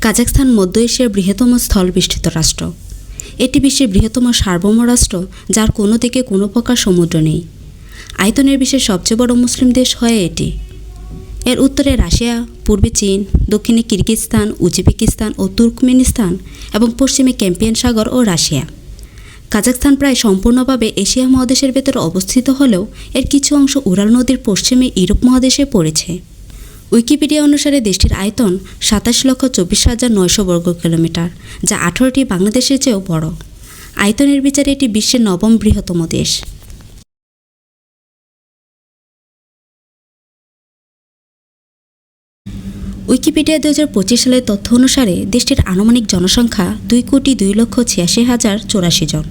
কাজাখস্তান মধ্য এশিয়ার বৃহত্তম স্থল স্থলবেষ্টিত রাষ্ট্র। এটি বিশ্বের বৃহত্তম সার্বভৌম রাষ্ট্র, যার কোনো দিকে কোনো প্রকার সমুদ্র নেই। আয়তনের বিশ্বের সবচেয়ে বড় মুসলিম দেশ হয় এটি। এর উত্তরে রাশিয়া, পূর্বে চীন, দক্ষিণে কিরগিজস্তান, উজবেকিস্তান ও তুর্কমেনিস্তান এবং পশ্চিমে ক্যাম্পিয়ান সাগর ও রাশিয়া। কাজাখস্তান প্রায় সম্পূর্ণভাবে এশিয়া মহাদেশের ভেতরে অবস্থিত হলেও এর কিছু অংশ উরাল নদীর পশ্চিমে ইউরোপ মহাদেশে পড়েছে। উইকিপিডিয়া অনুসারে দেশটির আয়তন সাতাশ লক্ষ চব্বিশ হাজার নয়শো বর্গ কিলোমিটার, যা আঠারোটি বাংলাদেশের চেয়েও বড়। আয়তনের বিচারে এটি বিশ্বের নবম বৃহত্তম দেশ। উইকিপিডিয়া দু হাজার পঁচিশ সালের তথ্য অনুসারে দেশটির আনুমানিক জনসংখ্যা দুই কোটি দুই লক্ষ ছিয়াশি হাজার চৌরাশি জন।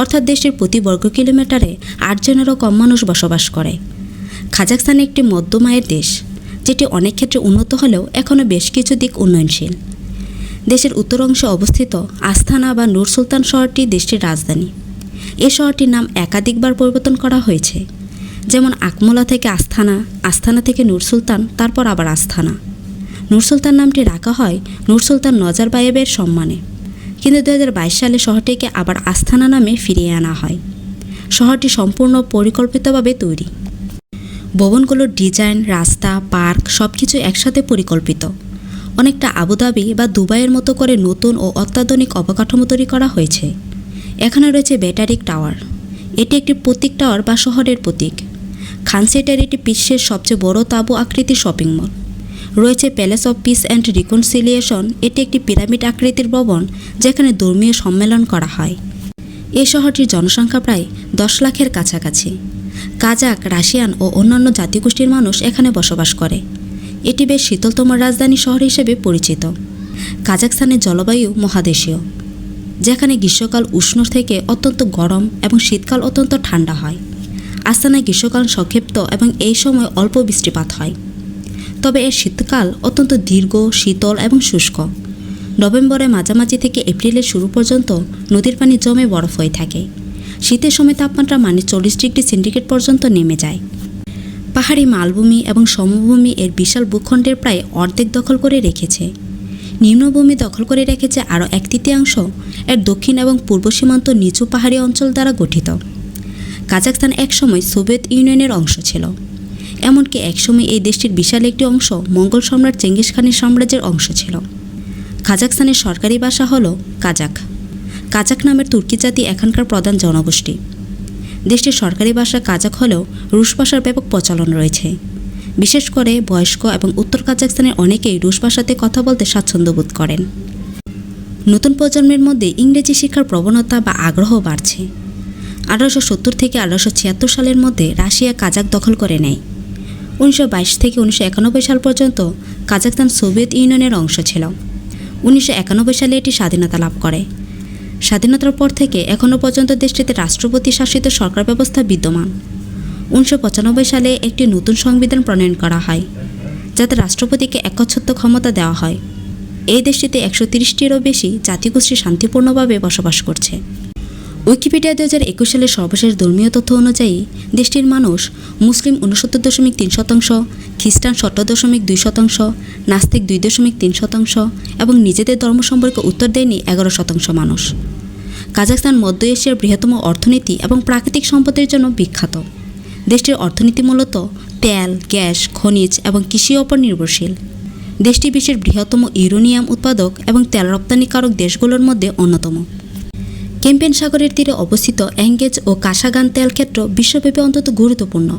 অর্থাৎ দেশটির প্রতি বর্গ কিলোমিটারে আটজনেরও কম মানুষ বসবাস করে। খাজাকস্তান একটি মধ্যম আয়ের দেশ। যেটি অনেক ক্ষেত্রে উন্নত হলেও এখনও বেশ কিছু দিক উন্নয়নশীল। দেশের উত্তর অংশে অবস্থিত আস্থানা বা নূর সুলতান শহরটি দেশটির রাজধানী। এ শহরটির নাম একাধিকবার পরিবর্তন করা হয়েছে। যেমন আকমোলা থেকে আস্থানা আস্থানা থেকে নূর সুলতান, তারপর আবার আস্থানা নূর সুলতান নামটি রাখা হয় নূর সুলতান নজারবায়েবের সম্মানে। কিন্তু দু হাজার বাইশ সালে শহরটিকে আবার আস্থানা নামে ফিরিয়ে আনা হয়। শহরটি সম্পূর্ণ পরিকল্পিতভাবে তৈরি। ভবনগুলোর ডিজাইন, রাস্তা, পার্ক সব কিছু একসাথে পরিকল্পিত। অনেকটা আবুধাবি বা দুবাইয়ের মতো করে নতুন ও অত্যাধুনিক অবকাঠামো তৈরি করা হয়েছে। এখানে রয়েছে ব্যাটারিক টাওয়ার। এটি একটি প্রতীক টাওয়ার বা শহরের প্রতীক। খানসেটার এটি বিশ্বের সবচেয়ে বড় তাঁবু আকৃতির শপিং মল। রয়েছে palace of peace and reconciliation. এটি একটি পিরামিড আকৃতির ভবন, যেখানে ধর্মীয় সম্মেলন করা হয়। এ শহরটির জনসংখ্যা প্রায় দশ লাখের কাছাকাছি। কাজাক, রাশিয়ান ও অন্যান্য জাতিগোষ্ঠীর মানুষ এখানে বসবাস করে। এটি বেশ শীতলতম রাজধানী শহর হিসেবে পরিচিত। কাজাকস্তানের জলবায়ু মহাদেশীয়, যেখানে গ্রীষ্মকাল উষ্ণ থেকে অত্যন্ত গরম এবং শীতকাল অত্যন্ত ঠান্ডা হয়। আস্তানায় গ্রীষ্মকাল সংক্ষিপ্ত এবং এই সময় অল্প বৃষ্টিপাত হয়। তবে এর শীতকাল অত্যন্ত দীর্ঘ, শীতল এবং শুষ্ক। নভেম্বরের মাঝামাঝি থেকে এপ্রিলের শুরু পর্যন্ত নদীর পানি জমে বরফ হয়ে থাকে। শীতের সময় তাপমাত্রা মানে চল্লিশ ডিগ্রি সেন্টিগ্রেড পর্যন্ত নেমে যায়। পাহাড়ি মালভূমি এবং সমভূমি এর বিশাল ভূখণ্ডের প্রায় অর্ধেক দখল করে রেখেছে। নিম্নভূমি দখল করে রেখেছে আরও এক তৃতীয়াংশ এর দক্ষিণ এবং পূর্ব সীমান্ত নিচু পাহাড়ি অঞ্চল দ্বারা গঠিত। কাজাকস্তান একসময় সোভিয়েত ইউনিয়নের অংশ ছিল। এমনকি একসময় এই দেশটির বিশাল একটি অংশ মঙ্গল সম্রাট চেঙ্গিস খানের সাম্রাজ্যের অংশ ছিল। কাজাকস্তানের সরকারি ভাষা হল কাজাক কাজাক নামের তুর্কি জাতি এখানকার প্রধান জনগোষ্ঠী। দেশটির সরকারি ভাষা কাজাক হলেও রুশ ভাষার ব্যাপক প্রচলন রয়েছে। বিশেষ করে বয়স্ক এবং উত্তর কাজাকস্তানের অনেকেই রুশ ভাষাতে কথা বলতে স্বাচ্ছন্দ্য বোধ করেন। নতুন প্রজন্মের মধ্যে ইংরেজি শিক্ষার প্রবণতা বা আগ্রহ বাড়ছে। আঠারোশো সত্তর থেকে আঠারোশো ছিয়াত্তর সালের মধ্যে রাশিয়া কাজাক দখল করে নেয়। উনিশশো বাইশ থেকে উনিশশো একানব্বই সাল পর্যন্ত কাজাকস্তান সোভিয়েত ইউনিয়নের অংশ ছিল। উনিশশো একানব্বই সালে এটি স্বাধীনতা লাভ করে। স্বাধীনতার পর থেকে এখনও পর্যন্ত দেশটিতে রাষ্ট্রপতি শাসিত সরকার ব্যবস্থা বিদ্যমান। উনিশশো পঁচানব্বই সালে একটি নতুন সংবিধান প্রণয়ন করা হয়, যাতে রাষ্ট্রপতিকে একচ্ছত্ব ক্ষমতা দেওয়া হয়। এই দেশটিতে একশো তিরিশটিরও বেশি জাতিগোষ্ঠী শান্তিপূর্ণভাবে বসবাস করছে। উইকিপিডিয়া দু হাজার একুশ সালের সর্বশেষ ধর্মীয় তথ্য অনুযায়ী, দেশটির মানুষ মুসলিম উনসত্তর দশমিক তিন শতাংশ, খ্রিস্টান সত্তর দশমিক দুই শতাংশ, নাস্তিক দুই দশমিক তিন শতাংশ এবং নিজেদের ধর্ম সম্পর্কে উত্তর দেয়নি এগারো শতাংশ মানুষ। কাজাকস্তান মধ্য এশিয়ার বৃহত্তম অর্থনীতি এবং প্রাকৃতিক সম্পদের জন্য বিখ্যাত। দেশটির অর্থনীতি মূলত তেল, গ্যাস, খনিজ এবং কৃষি ওপর নির্ভরশীল। দেশটি বিশ্বের বৃহত্তম ইউরেনিয়াম উৎপাদক এবং তেল রপ্তানিকারক দেশগুলোর মধ্যে অন্যতম। ক্যাম্পেন সাগরের তীরে অবস্থিত অ্যাঙ্গেজ ও কাসাগান তেল ক্ষেত্র বিশ্বব্যাপী অন্তত গুরুত্বপূর্ণ।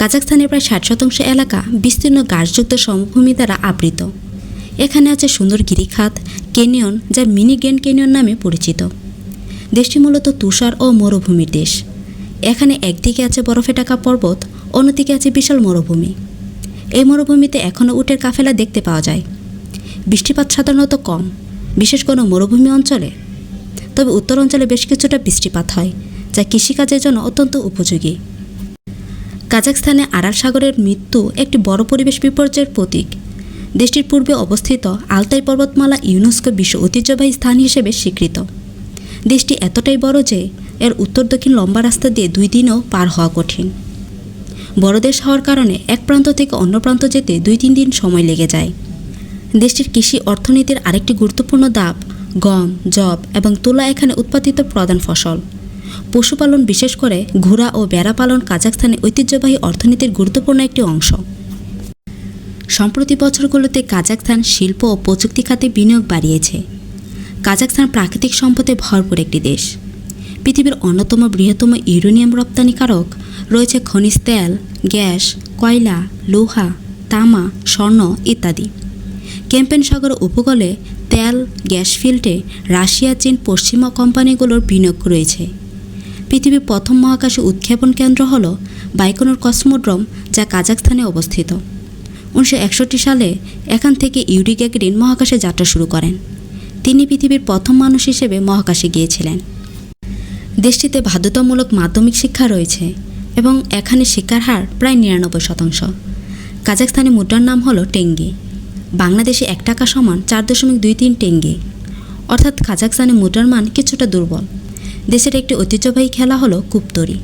কাজাকস্তানের প্রায় ষাট শতাংশ এলাকা বিস্তীর্ণ গাছযুক্ত সমভূমি দ্বারা আবৃত। এখানে আছে সুন্দর গিরিখাত ক্যানিয়ন, যা মিনি গ্র্যান্ড ক্যানিয়ন নামে পরিচিত। দেশটি মূলত তুষার ও মরুভূমির দেশ। এখানে একদিকে আছে বরফে ঢাকা পর্বত, অন্যদিকে আছে বিশাল মরুভূমি। এই মরুভূমিতে এখনও উটের কাফেলা দেখতে পাওয়া যায়। বৃষ্টিপাত সাধারণত কম। বিশেষ কোনো মরুভূমি অঞ্চলে তবে উত্তর অঞ্চলে বেশ কিছুটা বৃষ্টিপাত হয়, যা কৃষিকাজের জন্য অত্যন্ত উপযোগী। কাজাকস্তানে আরাল সাগরের মৃত্যু একটি বড় পরিবেশ বিপর্যয়ের প্রতীক। দেশটির পূর্বে অবস্থিত আলতাই পর্বতমালা ইউনেস্কো বিশ্ব ঐতিহ্যবাহী স্থান হিসেবে স্বীকৃত। দেশটি এতটাই বড় যে, এর উত্তর দক্ষিণ লম্বা রাস্তা দিয়ে দুই দিনও পার হওয়া কঠিন। বড় দেশ হওয়ার কারণে এক প্রান্ত থেকে অন্য প্রান্ত যেতে দুই তিন দিন সময় লেগে যায়। দেশটির কৃষি অর্থনীতির আরেকটি গুরুত্বপূর্ণ দাব গম জব এবং তুলা এখানে উৎপাদিত প্রধান ফসল। পশুপালন বিশেষ করে ঘোড়া ও বেড়া পালন কাজাখস্তানে ঐতিহ্যবাহী অর্থনীতির গুরুত্বপূর্ণ একটি অংশ। সম্প্রতি বছরগুলোতে কাজাখস্তান শিল্প ও প্রযুক্তি খাতে বিনিয়োগ বাড়িয়েছে। কাজাখস্তান প্রাকৃতিক সম্পদে ভরপুর একটি দেশ। পৃথিবীর অন্যতম বৃহত্তম ইউরেনিয়াম রপ্তানিকারক রয়েছে খনিজ তেল, গ্যাস, কয়লা, লোহা, তামা, স্বর্ণ ইত্যাদি। ক্যাম্পেন সাগর উপকূলে তেল, গ্যাস ফিল্ডে রাশিয়া, চীন, পশ্চিমা কোম্পানিগুলোর বিনিয়োগ রয়েছে। পৃথিবীর প্রথম মহাকাশে উৎক্ষেপণ কেন্দ্র হল বাইকোনর কসমোড্রোম, যা কাজাখস্তানে অবস্থিত। উনিশশো একষট্টি সালে এখান থেকে ইউরি গ্যাগরিন মহাকাশে যাত্রা শুরু করেন। তিনি পৃথিবীর প্রথম মানুষ হিসেবে মহাকাশে গিয়েছিলেন। দেশটিতে বাধ্যতামূলক মাধ্যমিক শিক্ষা রয়েছে এবং এখানে শিক্ষার হার প্রায় নিরানব্বই শতাংশ। কাজাখস্তানি মুদ্রার নাম হলো টেঙ্গি। বাংলাদেশে এক টাকা সমান চার দশমিক দুই তিন টেঙ্গি। অর্থাৎ কাজাখস্তানি মুদ্রার মান কিছুটা দুর্বল। দেশের একটি ঐতিহ্যবাহী খেলা হলো কুপতরি,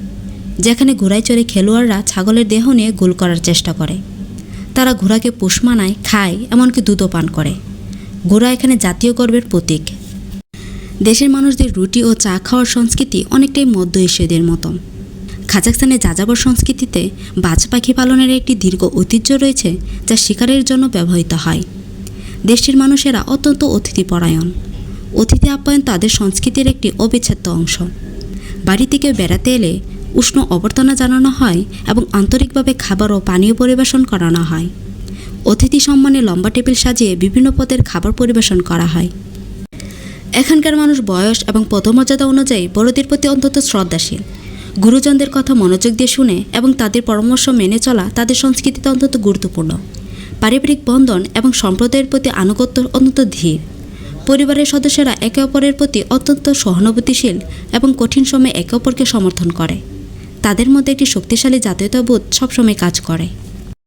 যেখানে ঘোড়ায় চড়ে খেলোয়াড়রা ছাগলের দেহ নিয়ে গোল করার চেষ্টা করে। তারা ঘোড়াকে পোষ মানায়, খায়, এমনকি দুধও পান করে। ঘোড়া এখানে জাতীয় গর্বের প্রতীক। দেশের মানুষদের রুটি ও চা খাওয়ার সংস্কৃতি অনেকটাই মধ্য এশীয়দের মতো কাজাখস্তানের যাযাবর সংস্কৃতিতে বাজ পাখি পালনের একটি দীর্ঘ ঐতিহ্য রয়েছে যা শিকারের জন্য ব্যবহৃত হয়। দেশটির মানুষেরা অত্যন্ত অতিথিপরায়ণ। অতিথি আপ্যায়ন তাদের সংস্কৃতির একটি অবিচ্ছেদ্য অংশ। বাড়ি থেকে বেড়াতে এলে উষ্ণ অবর্তনা জানানো হয় এবং আন্তরিকভাবে খাবার ও পানীয় পরিবেশন করানো হয়। অতিথি সম্মানে লম্বা টেবিল সাজিয়ে বিভিন্ন পদের খাবার পরিবেশন করা হয়। এখানকার মানুষ বয়স এবং পদমর্যাদা অনুযায়ী বড়দের প্রতি অন্তত শ্রদ্ধাশীল। গুরুজনদের কথা মনোযোগ দিয়ে শুনে এবং তাদের পরামর্শ মেনে চলা তাদের সংস্কৃতিতে অন্তত গুরুত্বপূর্ণ। পারিবারিক বন্ধন এবং সম্প্রদায়ের প্রতি আনুগত্য অন্তত ধীর। পরিবারের সদস্যরা একে অপরের প্রতি অত্যন্ত সহানুভূতিশীল এবং কঠিন সময়ে একে অপরকে সমর্থন করে। তাদের মধ্যে একটি শক্তিশালী জাতীয়তাবোধ সবসময় কাজ করে।